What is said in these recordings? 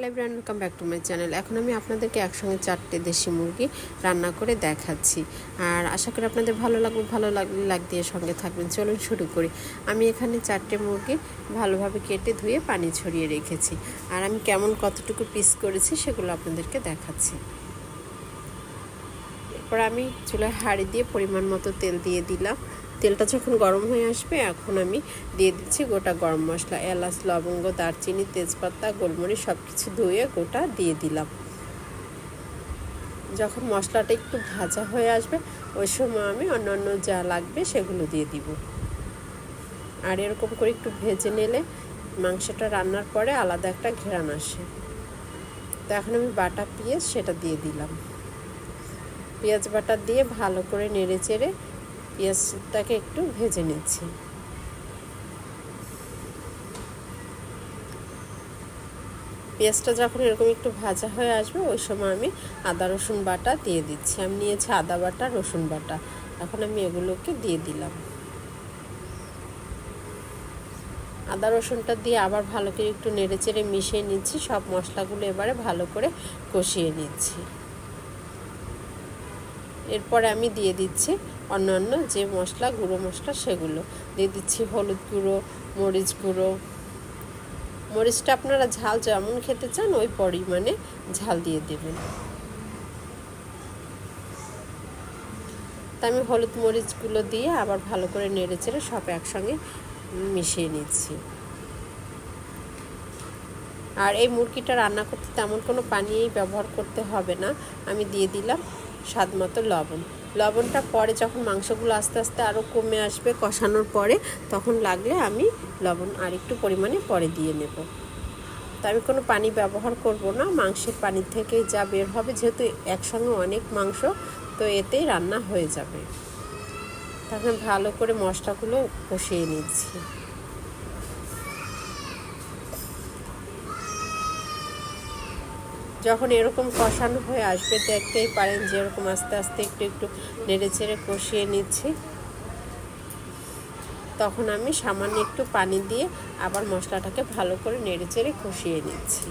Hello brand welcome back to my channel এখন আমি আপনাদেরকে একসঙ্গে চারটে দেশি মুরগি রান্না করে দেখাচ্ছি। আর আশা করি আপনাদের ভালো লাগবে ভালো লাগলে লাগ দিয়ে সঙ্গে থাকবেন। চলুন শুরু করি। আমি এখানে চারটে মুরগি ভালোভাবে কেটে ধুয়ে পানি ছড়িয়ে রেখেছি। আর আমি কেমন কতটুকু পিস করেছি সেগুলো আপনাদেরকে দেখাচ্ছি। এরপর আমি চুলায় হাঁড়ি দিয়ে পরিমাণ মতো তেল দিয়ে দিলাম। তেলটা যখন গরম হয়ে আসবে, এখন আমি দিয়ে দিচ্ছি গোটা গরম মশলা, এলাচ, লবঙ্গ, দারচিনি, তেজপাতা, গোলমরিচ সব কিছু ধুয়ে গোটা দিয়ে দিলাম। যখন মশলাটা একটু ভাজা হয়ে আসবে, ওই সময় আমি অন্যান্য যা লাগবে সেগুলো দিয়ে দিব। আর এরকম করে একটু ভেজে নিলে মাংসটা রান্নার পরে আলাদা একটা ঘেরান আসে। তো এখন আমি বাটা পেঁয়াজ সেটা দিয়ে দিলাম। পেঁয়াজ বাটা দিয়ে ভালো করে নেড়ে চেড়ে পেঁয়াজটাকে একটু ভেজে নিচ্ছি। পেঁয়াজটা যখন এরকম একটু ভাজা হয়ে আসবে, ওই সময় আমি আদা, রসুন বাটা দিয়ে দিচ্ছি। আমি নিয়েছি আদা বাটা, রসুন বাটা। এখন আমি এগুলোকে দিয়ে দিলাম। আদা, রসুনটা দিয়ে আবার ভালো করে একটু নেড়ে চেড়ে মিশিয়ে নিচ্ছি। সব মশলাগুলো এবারে ভালো করে কষিয়ে নিচ্ছি। এরপরে আমি দিয়ে দিচ্ছি অন্যান্য যে মশলা, গুঁড়ো মশলা সেগুলো। দিয়ে দিচ্ছি হলুদ গুঁড়ো, মরিচ গুঁড়ো। মরিচটা আপনারা ঝাল যেমন খেতে চান, ওই পরিমাণে ঝাল দিয়ে দেবেন। তা আমি হলুদ মরিচগুলো দিয়ে আবার ভালো করে নেড়ে চেড়ে সব একসঙ্গে মিশিয়ে নিচ্ছি। আর এই মুরগিটা রান্না করতে তেমন কোনো পানিই ব্যবহার করতে হবে না। আমি দিয়ে দিলাম স্বাদ মতো লবণ। লবণটা পরে যখন মাংসগুলো আস্তে আস্তে আরও কমে আসবে কষানোর পরে, তখন লাগলে আমি লবণ আর একটু পরিমাণে পরে দিয়ে নেব। তো আমি কোনো পানি ব্যবহার করব না, মাংসের পানি থেকে যা বের হবে, যেহেতু একসঙ্গে অনেক মাংস, তো এতেই রান্না হয়ে যাবে। তখন ভালো করে মশলাগুলো কষিয়ে নিচ্ছি। যখন এরকম কষানো হয়ে আসবে, দেখতেই পারেন যে এরকম আস্তে আস্তে একটু একটু নেড়ে চেড়ে কষিয়ে নিচ্ছি। তখন আমি সামান্য একটু পানি দিয়ে আবার মশলাটাকে ভালো করে নেড়ে চেড়ে কষিয়ে নিচ্ছি।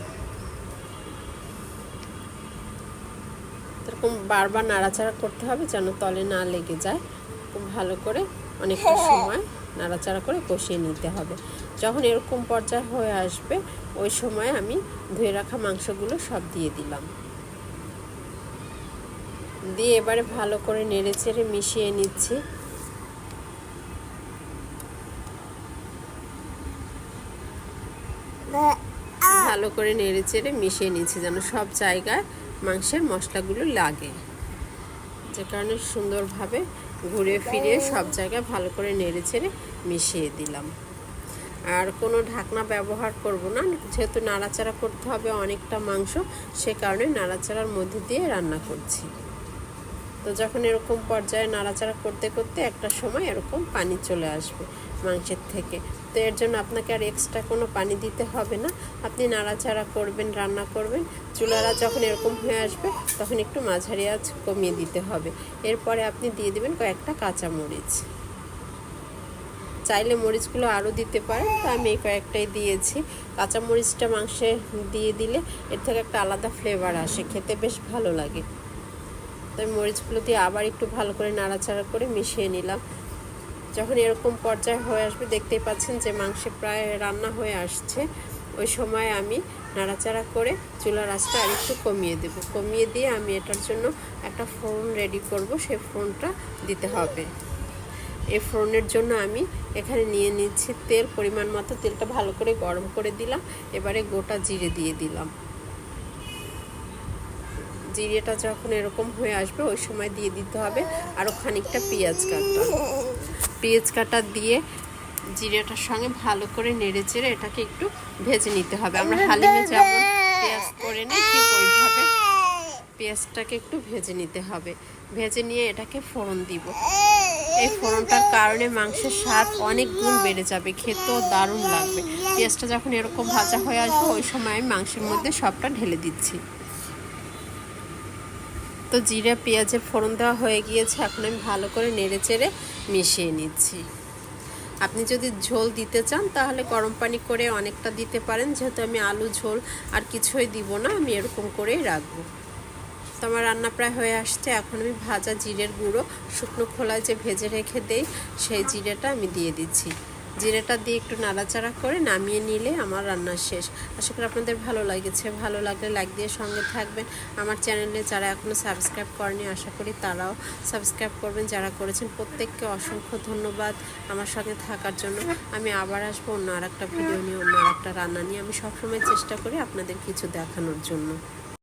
এরকম বারবার নাড়াচাড়া করতে হবে যেন তলে না লেগে যায়। খুব ভালো করে অনেকটা সময় নাড়াচাড়া করে কষিয়ে নিতে হবে। যখন এরকম পর্যায়ে হয়ে আসবে ওই সময় আমি ধুয়ে রাখা মাংসগুলো সব দিয়ে দিলাম। দিয়ে এবারে ভালো করে নেড়ে চেড়ে মিশিয়ে নিচ্ছি। ভালো করে নেড়ে চেড়ে মিশিয়ে নিচ্ছি যেন সব জায়গায় মাংসের মশলাগুলো লাগে। যে কারণে সুন্দরভাবে ঘুরে ফিরে সব জায়গায় ভালো করে নেড়ে ছেড়ে মিশিয়ে দিলাম। আর কোনো ঢাকনা ব্যবহার করব না, যেহেতু নাড়াচাড়া করতে হবে অনেকটা মাংস, সে কারণে নাড়াচাড়ার মধ্যে দিয়ে রান্না করছি। তো যখন এরকম পর্যায়ে নাড়াচাড়া করতে করতে একটা সময় এরকম পানি চলে আসবে মাংসের থেকে। তো এর জন্য আপনাকে আর এক্সট্রা কোনো পানি দিতে হবে না। আপনি নাড়াচাড়া করবেন, রান্না করবেন। চুলারা যখন এরকম হয়ে আসবে, তখন একটু মাঝারি আঁচ কমিয়ে দিতে হবে। এরপরে আপনি দিয়ে দেবেন কয়েকটা কাঁচা মরিচ চাইলে মরিচগুলো আরও দিতে পারেন, তো আমি এই কয়েকটাই দিয়েছি। কাঁচা মরিচটা মাংসে দিয়ে দিলে এর থেকে একটা আলাদা ফ্লেভার আসে, খেতে বেশ ভালো লাগে। তো আমি মরিচগুলো দিয়ে আবার একটু ভালো করে নাড়াচাড়া করে মিশিয়ে নিলাম। যখন এরকম পর্যায়ে হয়ে আসবে, দেখতেই পাচ্ছেন যে মাংসে প্রায় রান্না হয়ে আসছে। ওই সময় আমি নাড়াচাড়া করে চুলার আঁচটা আরেকটু কমিয়ে দেব। কমিয়ে দিয়ে আমি এটার জন্য একটা ফোড়ন রেডি করব। সেই ফোড়নটা দিতে হবে। এই ফোড়নের জন্য আমি এখানে নিয়ে নিচ্ছি তেল, পরিমাণ মতো। তেলটা ভালো করে গরম করে দিলাম। এবারে গোটা জিরে দিয়ে দিলাম। জিরেটা যখন এরকম হয়ে আসবে, ওই সময় দিয়ে দিতে হবে। আরও খানিকটা পেঁয়াজ কাটা। পেঁয়াজ কাটা দিয়ে জিরেটার সঙ্গে ভালো করে নেড়ে চেড়ে এটাকে একটু ভেজে নিতে হবে। আমরা হালিমে যেমন পেঁয়াজ করে নিই, ঠিক ওইভাবে পেঁয়াজটাকে একটু ভেজে নিতে হবে। ভেজে নিয়ে এটাকে ফোড়ন দিব। এই ফোড়নটার কারণে মাংসের স্বাদ অনেক গুণ বেড়ে যাবে, খেতেও দারুণ লাগবে। পেঁয়াজটা যখন এরকম ভাজা হয়ে আসবে, ওই সময় মাংসের মধ্যে সবটা ঢেলে দিচ্ছি। তো জিরা পেঁয়াজের ফোড়ন দেওয়া হয়ে গিয়েছে। এখন আমি ভালো করে নেড়ে চেড়ে মিশিয়ে নিচ্ছি। আপনি যদি ঝোল দিতে চান, তাহলে গরম পানি করে অনেকটা দিতে পারেন। যেহেতু আমি আলু ঝোল আর কিছুই দিব না, আমি এরকম করেই রাখব। তো আমার রান্না প্রায় হয়ে আসছে। এখন আমি ভাজা জিরের গুঁড়ো শুকনো খোলায় যে ভেজে রেখে দেই, সেই জিরেটা আমি দিয়ে দিচ্ছি। জিরেটা দিয়ে একটু নাড়াচাড়া করে নামিয়ে নিলে আমার রান্না শেষ। আশা করি আপনাদের ভালো লাগেছে। ভালো লাগলে লাইক দিয়ে সঙ্গে থাকবেন। আমার চ্যানেলে যারা এখনও সাবস্ক্রাইব করেনি, আশা করি তারাও সাবস্ক্রাইব করবেন। যারা করেছেন, প্রত্যেককে অসংখ্য ধন্যবাদ আমার সঙ্গে থাকার জন্য। আমি আবার আসব অন্য আর একটা ভিডিও নিয়ে, অন্য আর একটা রান্না নিয়ে। আমি সবসময় চেষ্টা করি আপনাদের কিছু দেখানোর জন্য।